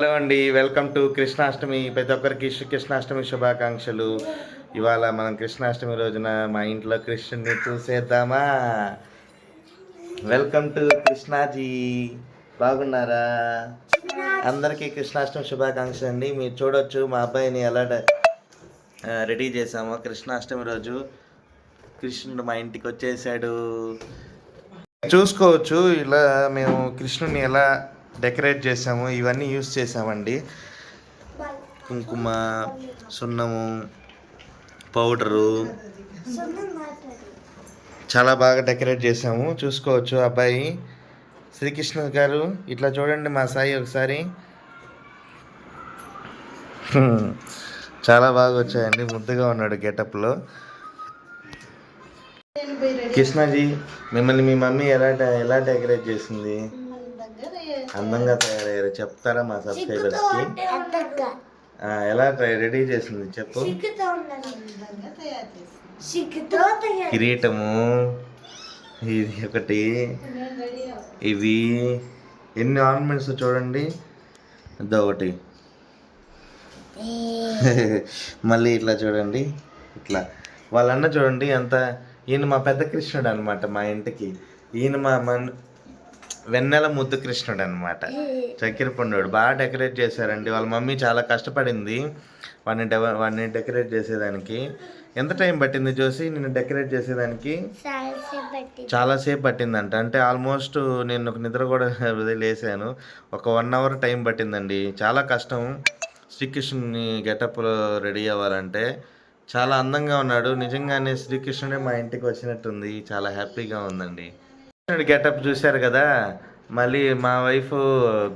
Hello అండి welcome to Krishnashtami. ప్రతి ఒక్కరికి కృష్ణాష్టమి శుభాకాంక్షలు. ఇవాళ మనం కృష్ణాష్టమి రోజున మా ఇంట్లో కృష్ణుడిని చూసేద్దామా? Welcome to Krishnaji. బాగున్నారా? అందరికీ కృష్ణాష్టమి శుభాకాంక్షలు అండి. మీరు చూడొచ్చు మా అబ్బాయిని ఎలా రెడీ చేసాము కృష్ణాష్టమి రోజు. కృష్ణుడు మా ఇంటికి వచ్చేసాడు. చూసుకోవచ్చు ఇలా మేము కృష్ణుని ఎలా డెకరేట్ చేసాము ఇవన్నీ యూస్ చేసామండి. కుంకుమ సున్నము పౌడరు. చాలా బాగా డెకరేట్ చేసాము. చూసుకోవచ్చు అబ్బాయి. శ్రీకృష్ణ గారు ఇట్లా చూడండి మా సాయి ఒకసారి. చాలా బాగా వచ్చాయండి ముద్దుగా ఉన్నాడు గెటప్లో. కృష్ణాజీ మిమ్మల్ని మీ మమ్మీ ఎలా ఎలా డెకరేట్ చేసింది? అందంగా తయారయ్యారు. చెప్తారా మా సబ్స్క్రైబర్స్కి ఆ, ఎలా రెడీ చేసింది చెప్పు. కిరీటము ఇది ఒకటి ఇవి. ఎన్ని ఆర్నమెంట్స్ చూడండి. ఇదో ఒకటి. మళ్ళీ ఇట్లా చూడండి. ఇట్లా. వాళ్ళన్న చూడండి ఎంత ఈయన మా పెద్ద కృష్ణుడు అనమాట మా ఇంటికి. ఈయన మా మన వెన్నెల ముద్దు కృష్ణుడు అనమాట చక్కెర పండుడు బాగా డెకరేట్ చేశారండి. వాళ్ళ మమ్మీ చాలా కష్టపడింది వాడిని డెవ వాడిని డెకరేట్ చేసేదానికి. ఎంత టైం పట్టింది చూసి నేను డెకరేట్ చేసేదానికి? చాలాసేపు పట్టిందంట. అంటే ఆల్మోస్ట్ నేను ఒక నిద్ర కూడా లేసాను ఒక వన్ అవర్ టైం పట్టిందండి. చాలా కష్టం. శ్రీకృష్ణుని గెటప్లో రెడీ అవ్వాలంటే చాలా అందంగా ఉన్నాడు. నిజంగానే శ్రీకృష్ణుడే మా ఇంటికి వచ్చినట్టుంది. చాలా హ్యాపీగా ఉందండి. గెటప్ చూశారు కదా మళ్ళీ మా వైఫ్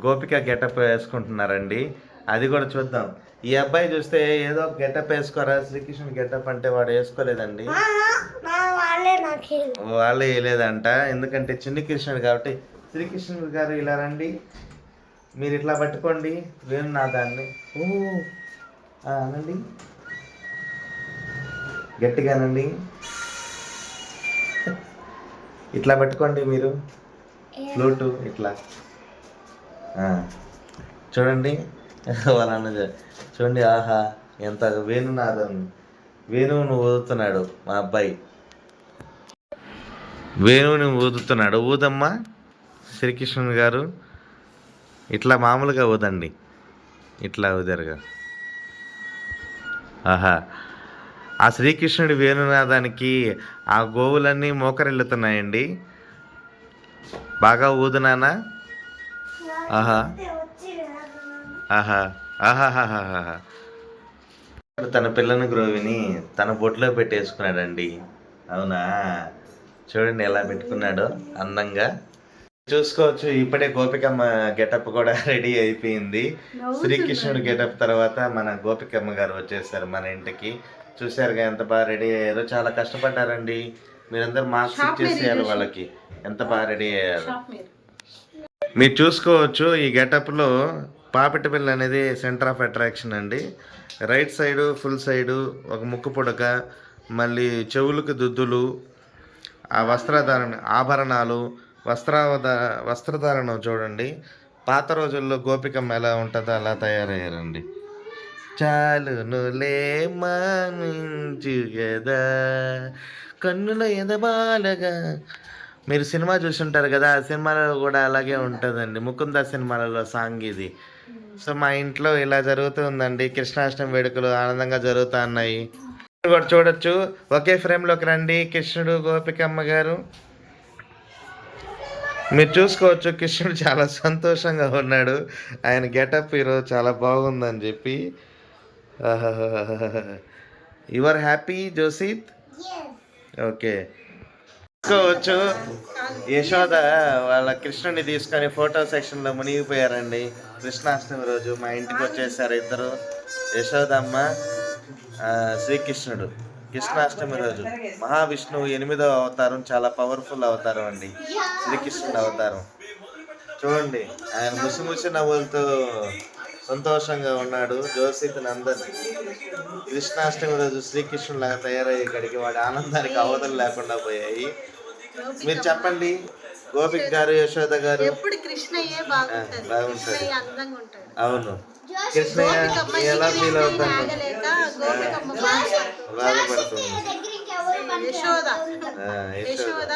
గోపిక గెటప్ వేసుకుంటున్నారండి. అది కూడా చూద్దాం. ఈ అబ్బాయి చూస్తే ఏదో గెటప్ వేసుకోరా శ్రీకృష్ణుడి గెటప్ అంటే వాడు వేసుకోలేదండి. వాళ్ళే వేయలేదంట. ఎందుకంటే చిన్ని కృష్ణుడు కాబట్టి. శ్రీకృష్ణుడు గారు ఇలా రండి. మీరు ఇట్లా పట్టుకోండి. వేణు నా దాన్ని. అనండి. గట్టిగానండి ఇట్లా పట్టుకోండి మీరు. ఫ్లూటు ఇట్లా. చూడండి వాళ్ళ చూడండి ఆహా ఎంత వేణునాదం వేణువును ఊదుతున్నాడు మా అబ్బాయి. వేణువుని ఊదుతున్నాడు. ఊదమ్మా శ్రీకృష్ణుని గారు ఇట్లా మామూలుగా ఊదండి. ఇట్లా ఊదరుగా. ఆహా. ఆ శ్రీకృష్ణుడి వేణునాదానికి ఆ గోవులన్నీ మోకరిల్లుతున్నాయండి. బాగా ఊదునానా ఆహా. ఆహా. ఆహాహాహాహా. తన పిల్లని గ్రోవిని తన బొట్లో పెట్టేసుకున్నాడండి. అవునా? చూడండి ఎలా పెట్టుకున్నాడో అందంగా. చూసుకోవచ్చు ఇప్పుడే గోపికమ్మ గెటప్ కూడా రెడీ అయిపోయింది. శ్రీకృష్ణుడు గెటప్ తర్వాత మన గోపికమ్మ గారు వచ్చేసారు మన ఇంటికి. చూశారుగా ఎంత బాగా రెడీ అయ్యారో. చాలా కష్టపడ్డారండి. మీరందరూ మార్క్స్ ఇచ్చేసారు వాళ్ళకి. ఎంత బాగా రెడీ అయ్యారు. మీరు చూసుకోవచ్చు ఈ గెటప్లో పాపిట పిల్ల అనేది సెంటర్ ఆఫ్ అట్రాక్షన్ అండి. రైట్ సైడు ఫుల్ సైడు ఒక ముక్కు పుడక మళ్ళీ చెవులకు దుద్దులు ఆ వస్త్రధారణ ఆభరణాలు వస్త్రావధ వస్త్రధారణ చూడండి. పాత రోజుల్లో గోపికమ్మ ఎలా ఉంటుందో అలా తయారయ్యారండి. చాలునులే మనించు కదా కన్నుల ఎదబాలగా. మీరు సినిమా చూసుంటారు కదా ఆ సినిమాలో కూడా అలాగే ఉంటుందండి. ముకుంద సినిమాలలో సాంగ్ ఇది. సో మా ఇంట్లో ఇలా జరుగుతుందండి. కృష్ణాష్టమి వేడుకలు ఆనందంగా జరుగుతూ ఉన్నాయి. కూడా చూడొచ్చు. ఒకే ఫ్రేమ్లోకి రండి. కృష్ణుడు గోపికమ్మ గారు. మీరు చూసుకోవచ్చు. కృష్ణుడు చాలా సంతోషంగా ఉన్నాడు. ఆయన గెటప్ ఈరోజు చాలా బాగుందని చెప్పి. యువర్ హ్యాపీ జోసిత్ ఓకే చూసుకోవచ్చు యశోద వాళ్ళ కృష్ణుని తీసుకొని ఫోటో సెక్షన్లో మునిగిపోయారండి. కృష్ణాష్టమి రోజు మా ఇంటికి వచ్చేసారు ఇద్దరు. యశోదమ్మ శ్రీకృష్ణుడు. కృష్ణాష్టమి రోజు. మహావిష్ణువు ఎనిమిదవ అవతారం చాలా పవర్ఫుల్ అవతారం అండి. శ్రీకృష్ణుడు అవతారం. చూడండి ఆయన ముసి ముసి నవ్వులతో సంతోషంగా ఉన్నాడు జోసిత్ నందన్. కృష్ణాష్టమి రోజు శ్రీకృష్ణుడు లాగా తయారయ్యే కాడికి వాడి ఆనందానికి అవధులు లేకుండా పోయాయి. మీరు చెప్పండి గోపిక్ గారు యశోద గారు? బాగుంటది. అవును. కృష్ణయ్య ఎలా ఫీల్ అవుతాను బాధపడుతుంది. బాధపడుతుంది యశోద. ఆ, యశోద. యశోద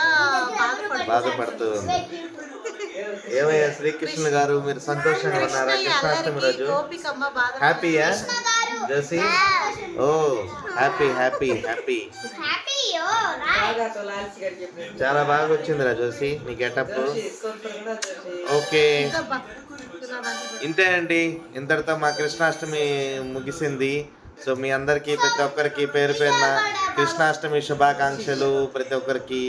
బాధపడుతుంది. బాధపడుతూ ఉంది. ఏమయ్యా? శ్రీకృష్ణ గారు మీరు సంతోషంగా ఉన్నారా? కృష్ణాష్టమి రోజు. హ్యాపీయా జోసి? ఓ హ్యాపీ హ్యాపీ హ్యాపీ చాలా బాగా వచ్చిందిరా జోసి నీ గెటప్. ఓకే. ఇంతే అండి. ఇంతటితో మా కృష్ణాష్టమి ముగిసింది. సో మీ అందరికీ ప్రతి ఒక్కరికి పేరు పేరున కృష్ణాష్టమి శుభాకాంక్షలు. ప్రతి ఒక్కరికి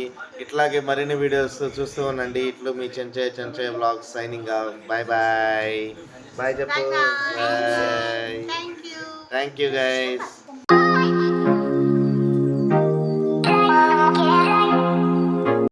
ఇట్లాగే మరిన్ని వీడియోస్ చూస్తూ ఉండండి. ఇట్లు మీ చెంచే చెంచే blog signing bye bye. Bye చెప్పు bye thank you thank you guys